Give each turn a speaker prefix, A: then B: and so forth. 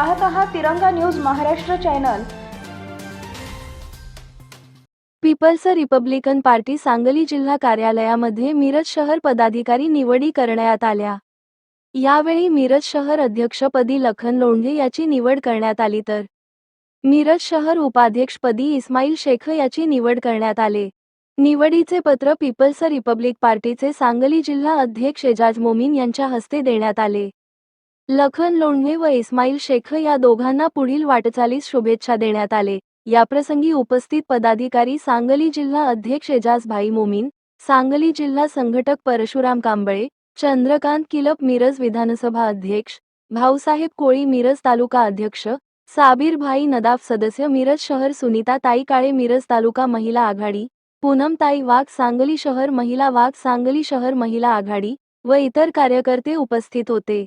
A: पाहत आहात Tiranga news Maharashtra channel.
B: People's republican party Sangli जिल्हा कार्यालयामध्ये मिरज शहर पदाधिकारी निवडी करण्यात आल्या. यावेळी मिरज शहर अध्यक्षपदी लखन लोंढे याची निवड करण्यात आली तर. मिरज शहर उपाध्यक्षपदी इस्माईल शेख याची निवड करण्यात आले. निवडीचे पत्र पीपल्स रिपब्लिक पार्टीचे सांगली जिल्हा अध्यक्ष एजाज मोमीन यांच्या हस्ते देण्यात आले. लखन लोंढे व इस्माईल शेख या दोघांना पुढील वाटचालीस शुभेच्छा देण्यात आले. याप्रसंगी उपस्थित पदाधिकारी सांगली जिल्हा अध्यक्ष एजाजभाई मोमीन सांगली जिल्हा संघटक परशुराम कांबळे चंद्रकांत किलप मिरज विधानसभा अध्यक्ष भाऊसाहेब कोळी मिरज तालुका अध्यक्ष साबीरभाई नदाफ सदस्य मिरज शहर सुनीता ताई काळे मिरज तालुका महिला आघाडी पूनमताई वाघ सांगली शहर महिला वाघ सांगली शहर महिला आघाडी व इतर कार्यकर्ते उपस्थित होते.